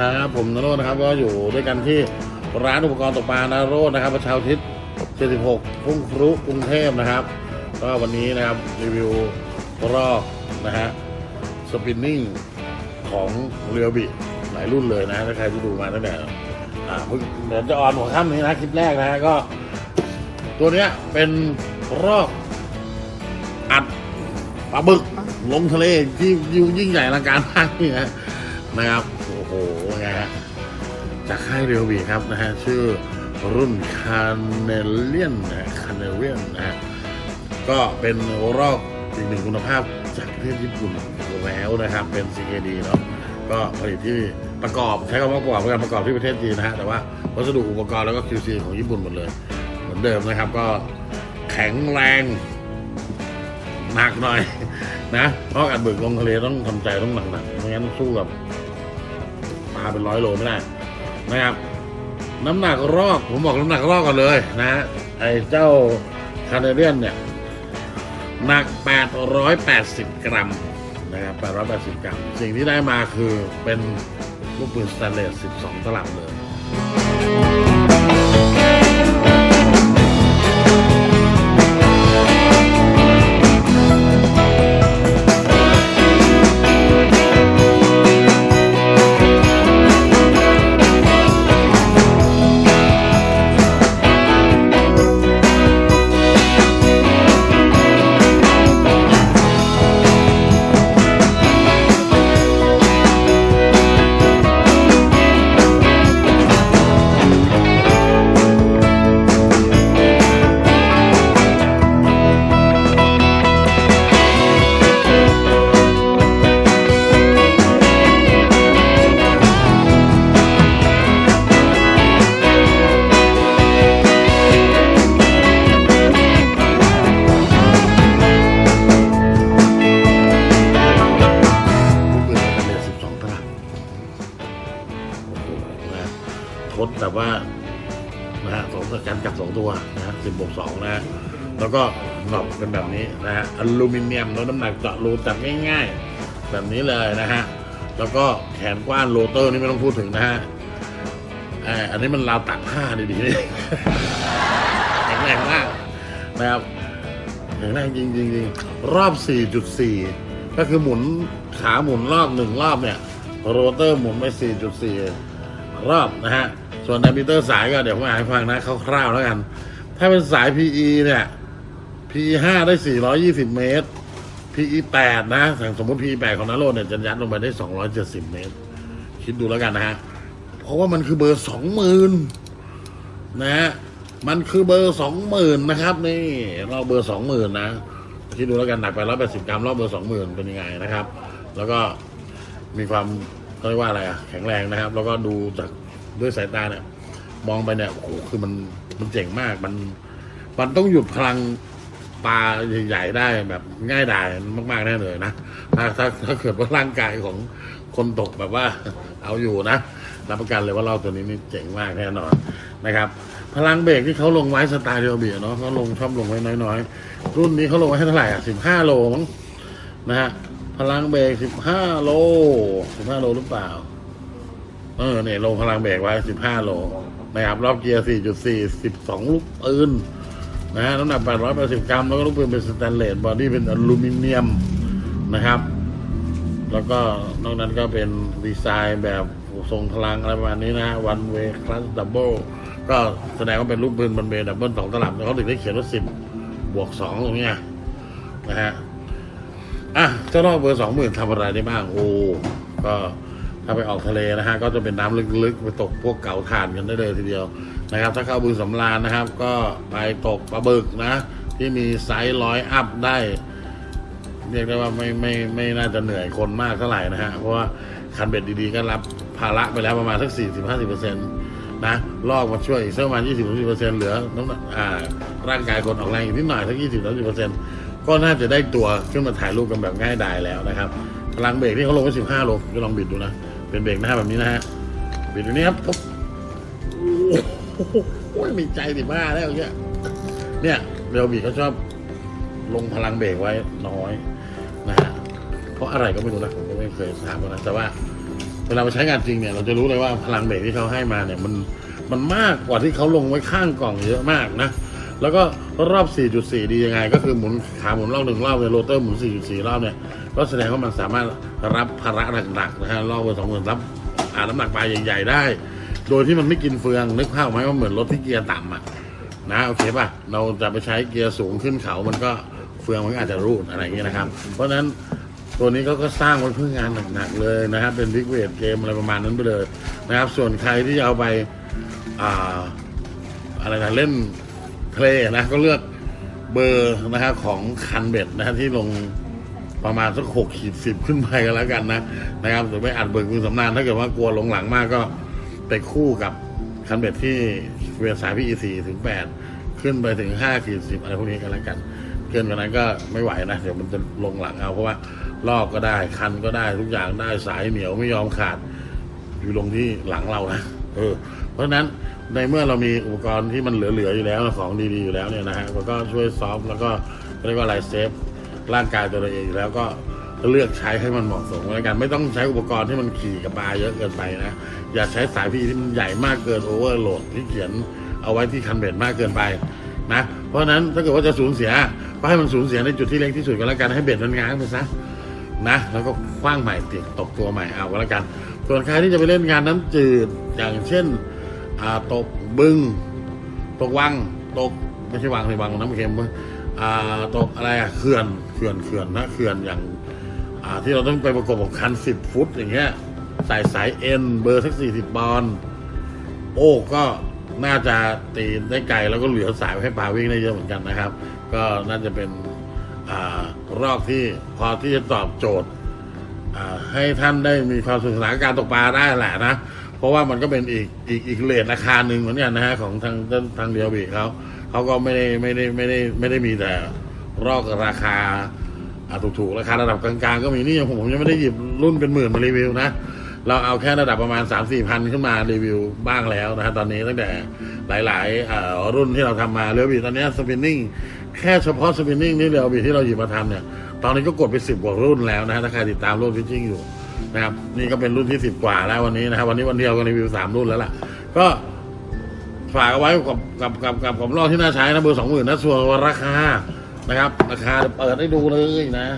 ครับ ผมนโรจน์นะครับ ก็อยู่ด้วยกันที่ร้านอุปกรณ์ตกปลานโรจนะครับประชาทิศ76พุ่งครุกรุงเทพนะครับ ก็วันนี้นะครับรีวิวรอบนะฮะสปินนิ่งของเรือบิหลายรุ่นเลยนะถ้าใครที่ดูมาตั้งแต่เพิ่งเดี๋ยวจะออนหัวค่ำนี้นะคลิปแรกนะฮะก็ ตัวเนี้ยเป็นรอบอัดปลาบึกลงทะเลที่ยิ่งใหญ่อลังการมากนี่นะนะครับ โอ้โห จากค่ายเรียวบีครับนะฮะชื่อรุ่นคาเนเลียนนะคาเนเลียนนะฮะก็เป็นรอบอีกหนึ่งคุณภาพจากประเทศญี่ปุ่นแล้วนะครับ เป็น CKD เนาะก็ผลิตที่ประกอบใช้คำว่าประกอบการประกอบที่ประเทศจีนนะฮะแต่ว่าวัสดุอุปกรณ์แล้วก็ QC ของญี่ปุ่นหมดเลย เหมือนเดิมนะครับก็แข็งแรงหนักหน่อยนะเพราะการบึกลงทะเลต้องทำใจต้องหนักๆไม่งั้นสู้กับปลาเป็นร้อยโลไม่ได้ นะครับ น้ำหนักรอกผมบอกน้ำหนักรอกกันเลยนะไอ้เจ้าคาเนเดียนเนี่ยหนัก 880 กรัมนะครับ880 กรัม สิ่งที่ได้มาคือเป็นลูกปืนสแตนเลส 12 ตลับเลย ทดแบบว่านะฮะสองการจับสองตัวนะฮะสิบบวกสองนะฮะแล้วก็หนอบเป็นแบบนี้นะฮะอลูมิเนียมแล้วน้ำหนักเจาะรูจับง่ายๆ แบบนี้เลยนะฮะแล้วก็แขนกว้านโรเตอร์นี่ไม่ต้องพูดถึงนะฮะเอ่ออันนี้มันราวตักผ้าดีๆนี่แข็งแรงมากนะครับแข็งแรงจริงๆจริงๆรอบ 4.4 ก็คือหมุนขาหมุนรอบหนึ่งรอบเนี่ยโรเตอร์หมุนไป 4.4 รอบนะฮะ ส่วนไดมิเตอร์สายก็เดี๋ยวผมอ่านให้ฟังนะคร่าวๆแล้วกัน ถ้าเป็นสาย PE เนี่ย PE 5ได้ 420 เมตร PE 8นะอย่าสมมติ PE 8ของนโรดเนี่ยจะยัดลงไปได้ 270 เมตร คิดดูแล้วกันนะฮะ เพราะว่ามันคือเบอร์ 20,000 นะฮะ มันคือเบอร์ 20,000 นะครับ นี่เราเบอร์ 20,000 นะ คิดดูแล้วกันหนักไป 180 กรัมรอบเบอร์ 20,000 เป็นยังไงนะครับ แล้วก็มีความเขาเรียกว่าอะไรอะแข็งแรงนะครับ แล้วก็ดูจาก ด้วยสายตาเนี่ย มองไปเนี่ยโอ้โหคือมันมันเจ๋งมากมัน มันต้องหยุดพลังปลาใหญ่ๆได้แบบง่ายดายมากๆแน่เลยนะถ้าถ้าถ้าเกิดว่าร่างกายของคนตกแบบว่า เอาอยู่นะรับประกันเลยว่าเราตัวนี้นี่เจ๋งมากแน่นอนนะครับ พลังเบรกที่เขาลงไว้สไตล์เดียวเบียเนาะเขาลงชอบลงไว้น้อยๆ รุ่นนี้เขาลงไว้ให้เท่าไหร่อะสิบห้าโลมั้งนะฮะพลังเบรกสิบห้าโลสิบห้าโลหรือเปล่า เออเนี่ยลงพลังเบรกไว้สิบห้าโลนะครับรอบเกียร์สี่จุดสี่สิบสองลูกปืนนะฮะน้ำหนักแปดร้อยแปดสิบกรัม แล้วก็ลูกปืนเป็นสแตนเลสบอดี้เป็นอลูมิเนียมนะครับ แล้วก็นอกนั้นก็เป็นดีไซน์แบบทรงพลังอะไรประมาณนี้นะวันเวคลาสดับเบิลก็แสดงว่าเป็นลูกปืนบันเบดับเบิลสองตลับเขาถึงได้เขียนว่าสิบบวกสองตรงเนี้ยนะฮะอะเจ้ารอบเบอร์สองหมื่นทำอะไรได้บ้างโอ้ก็ ถ้าไปออกทะเลนะฮะก็จะเป็นน้ำลึกๆ ไปตกพวกเก๋าถ่านกันได้เลยทีเดียวนะครับ ถ้าเข้าบึงสำราญนะครับ ก็ไปตกปลาบึกนะ ที่มีไซส์ร้อยอัพได้ เรียกได้ว่าไม่ไม่ไม่น่าจะเหนื่อยคนมากเท่าไหร่นะฮะเพราะว่าคันเบ็ดดีๆก็รับภาระไปแล้วประมาณสัก40-50%นต์นะลอกมาช่วยอีกสักประมาณ20-30%เหลือน้ำหนักอ่าร่างกายคนออกแรงอีกนิดหน่อยสัก20-30%ก็น่าจะได้ตัวขึ้นมาถ่ายรูปกันแบบง่ายดายแล้วนะครับพลังเบรกที่เขาลงไว้15โลก็ลองบิดดูนะ เป็นเบรกหน้าแบบนี้นะฮะบิดดูนี้ครับปุ๊บโอ้โหมีใจสิบ้าแล้วเนี่ยเนี่ยเรลบีเขาชอบลงพลังเบรกไว้น้อยนะฮะเพราะอะไรก็ไม่รู้นะผมก็ไม่เคยถามนะแต่ว่าเวลาไปใช้งานจริงเนี่ยเราจะรู้เลยว่าพลังเบรกที่เขาให้มาเนี่ยมันมันมากกว่าที่เขาลงไว้ข้างกล่องเยอะมากนะ แล้วก็รอบ 4.4 ดียังไง ก็คือหมุนขาหมุนรอบหนึ่งรอบเนี่ยโรเตอร์หมุน 4.4 รอบเนี่ย ก็แสดงว่ามันสามารถรับภาระหนักๆนะฮะรอบเบอร์สองหมื่นรับอ่าน้ำหนักปลาใหญ่ ๆ ได้ โดยที่มันไม่กินเฟืองนึกภาพไหมว่าเหมือนรถที่เกียร์ต่ำอะนะโอเคป่ะเราจะไปใช้เกียร์สูงขึ้นเขามันก็เฟืองมันอาจจะรูดอะไรอย่างเงี้ยนะครับ เพราะฉะนั้นตัวนี้เขาก็สร้างไว้เพื่องานหนักๆเลยนะครับเป็นบิ๊กเวทเกมอะไรประมาณนั้นไปเลยนะครับ ส่วนใครที่จะเอาไปอ่าอะไรนะเล่นเพลย์นะก็เลือกเบอร์นะฮะของคันเบ็ดนะที่ลง ประมาณสักหกขีดสิบขึ้นไปกันแล้วกันนะนะครับหรือไม่อัดเบิกมือสำนานถ้าเกิดว่ากลัวลงหลังมากก็ไปคู่กับคันเบ็ดที่เวียนสายพี่อีสี่ถึงแปดขึ้นไปถึงห้าขีดสิบอะไรพวกนี้กันแล้วกัน เกินกว่านั้นก็ไม่ไหวนะ เดี๋ยวมันจะลงหลังเอาเพราะว่าลอกก็ได้คันก็ได้ทุกอย่างได้สายเหนียวไม่ยอมขาด อยู่ลงที่หลังเรานะเออ เพราะฉะนั้นในเมื่อเรามีอุปกรณ์ที่มันเหลือๆอยู่แล้วของดีๆอยู่แล้วเนี่ยนะฮะมันก็ช่วยซอฟต์แล้วก็เรียกว่าอะไรเซฟ ร่างกายตัวเราเองอยู่แล้วก็เลือกใช้ให้มันเหมาะสมแล้วกัน ไม่ต้องใช้อุปกรณ์ที่มันขี่กับบาเยอะเกินไปนะ อย่าใช้สายพีที่มันใหญ่มากเกินโอเวอร์โหลดที่เขียนเอาไว้ที่คันเบ็ดมากเกินไปนะเพราะฉะนั้นถ้าเกิดว่าจะสูญเสียก็ให้มันสูญเสียในจุดที่เล็กที่สุดก็แล้วกันให้เบ็ดมันง้างไปซะนะแล้วก็คว้างใหม่ติดตกตัวใหม่เอาก็แล้วกัน ส่วนใครที่จะไปเล่นงานน้ำจืดอย่างเช่นอ่าตกบึง ตกวังตกไม่ใช่วังในวังน้ำเค็มเว้ยอ่าตกอะไรอะเขื่อน ขื่อนเขื่อนนะเขื่อนอย่างาที่เราต้องไปประกบกับคันสิบฟุตอย่างเงี้ยใส่สายเอ็นเบอร์สักสี่สิบบอลโอ้ก็น่าจะตีได้ไกลแล้วก็เหลือสายให้ปลาวิ่งได้เยอะเหมือนกันนะครับ ก็น่าจะเป็นอรอบที่พอที่จะตอบโจทย์ให้ท่านได้มีความสนุกสนานกับการตกปลาได้แหละนะ เพราะว่ามันก็เป็นอีกอีกอีกเลทราคาหนึ่งเหมือนกันนะฮะของทางทางเดียวบีเขาเขาก็ไม่ได้ไม่ได้ไม่ได้ไม่ได้มีแต่ รอกราคาถูกๆ ราคาระดับกลางๆ ก็มีนี่ยังผมผมยังไม่ได้หยิบรุ่นเป็นหมื่นมารีวิวนะ เราเอาแค่ระดับประมาณ 3 4พันขึ้นมารีวิวบ้างแล้วนะฮะตอนนี้ตั้งแต่หลายๆรุ่นที่เราทำมาเรือบีตอนนี้สปินนิ่งแค่เฉพาะสปินนิ่งนี่เรือบีที่เราหยิบมาทำเนี่ย ตอนนี้ก็กดไปสิบกว่ารุ่นแล้วนะฮะถ้าใครติดตามรุ่นฟิชชิ่งอยู่นะครับนี่ก็เป็นรุ่นที่สิบกว่าแล้ววันนี้นะครับวันนี้วันเดียวก็รีวิวสามรุ่นแล้วล่ะ ก็ฝากเอาไว้กับกับกับกับกับรอบที่น่าใช้นะเบอร์สองหมื่นนะส่วนราคา นะครับ ราคาเปิดให้ดูเลยนะ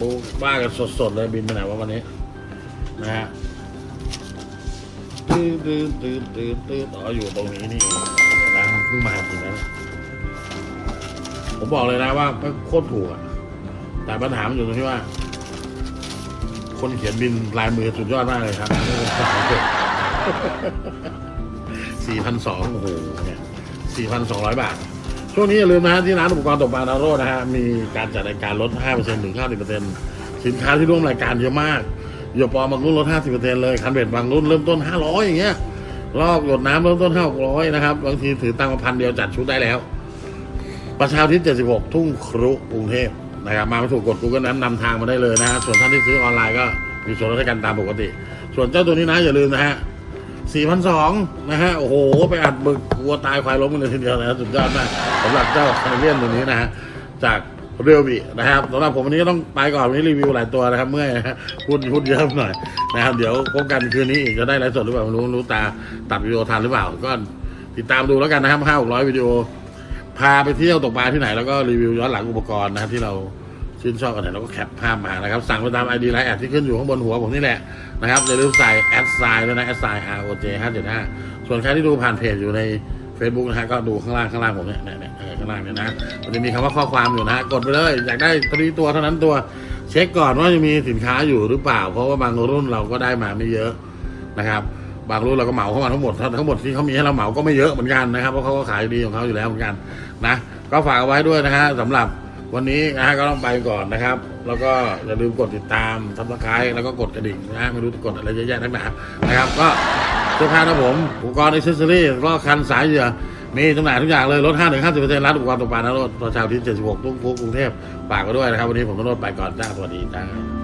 ดูว่ากันสดๆเลยบินไปไหนวะวันนี้ นะฮะตื้อตื้อตื้อตื้อตื้อต่ออยู่ตรงนี้นี่ร้านเพิ่งมาจริงนะผมบอกเลยนะว่าโคตรถูกอะแต่ปัญหามันอยู่ตรงที่ว่า คนเขียนบินลายมือสุดยอดมากเลยครับสี่พันสองโอ้โหเนี่ยสี่พันสองร้อยบาท ช่วงนี้อย่าลืมนะฮะที่ร้านอุปกรณ์ตกปลานาโร่นะฮะมีการจัดรายการลด 5%ถึง 50%สินค้าที่ร่วมรายการเยอะมากหยกปอบางรุ่นลด 50%เลย คันเบ็ดบางรุ่นเริ่มต้น 500 อย่างเงี้ยลอกหยดน้ำเริ่มต้น 500 นะครับ บางทีถือตังค์มาพันเดียวจัดชุดได้แล้ว ประชาธิป76 ทุ่งครุกรุงเทพนะครับมาไม่ถูกกดกูก็นั้นนำทางมาได้เลยนะฮะส่วนท่านที่ซื้อออนไลน์ก็มีส่วนลดให้กันตามปกติ ส่วนเจ้าตัวนี้นะอย่าลืมนะฮะ 4,200นสองนะฮะ โอ้โห ไปอัดบึกวัวตายควายล้มกันเลยทีเดียวนะสุดยอดมากสำหรับเจ้าคาเลียนตัวนี้นะฮะ จากเรียวบินะครับสำหรับผมวันนี้ก็ต้องไปก่อนวันนี้รีวิวหลายตัวนะครับ เมื่อยนะฮะพูดพูดเยอะหน่อยนะครับ เดี๋ยวพบกันคืนนี้อีกจะได้ไลฟ์สดหรือเปล่าไม่รู้รู้ตาตัดวิดีโอทันหรือเปล่า ก็ติดตามดูแล้วกันนะครับห้าหกร้อยวิดีโอ พาไปเที่ยวตกปลาที่ไหนแล้วก็รีวิวย้อนหลังอุปกรณ์นะครับที่เรา ชื่นชอบกันไหนเราก็แคปภาพมานะครับ สั่งไปตามไอดีไลน์แอดที่ขึ้นอยู่ข้างบนหัวผมนี่แหละนะครับอย่าลืมใส่แอดไซน์ด้วยนะแอดไซน์ R O J 5 7 5ส่วนใครที่ดูผ่านเพจอยู่ใน Facebook นะฮะก็ดูข้างล่างข้างล่างผมเนี่ยเนี่ยเออข้างล่างเนี่ยนะมันจะมีคำว่าข้อความอยู่นะฮะกดไปเลย อยากได้ตัวนี้ตัวเท่านั้นตัวเช็คก่อนว่าจะมีสินค้าอยู่หรือเปล่า เพราะว่าบางรุ่นเราก็ได้มาไม่เยอะนะครับบางรุ่นเราก็เหมาเข้ามาทั้งหมดทั้งหมดที่เขามีให้เราเหมาก็ไม่เยอะเหมือนกันนะครับเพราะเขาก็ขายดีของเขาอยู่แล้วเหมือนกันนะก็ฝากเอาไว้ด้วยนะฮะสำหรับ วันนี้นะฮะก็ต้องไปก่อนนะครับ แล้วก็อย่าลืมกดติดตามทับสไครต์แล้วก็กดกระดิ่งนะฮะไม่รู้จะกดอะไรเยอะแยะนักหนั้นะครับ ก็เสื้อผ้านะผมอุปกรณ์อิเซสซอรี่ลอคันสายเหยื่อมีจำหน่ายทุกอย่างเลยลด5ถึง50%ร้านอุปกรณ์ตกปลานะรถประชาวที่76ตุ้งฟุกกรุงเทพฝากไว้ด้วยนะครับ วันนี้ผมต้องรถไปก่อนจ้าสวัสดีจ้า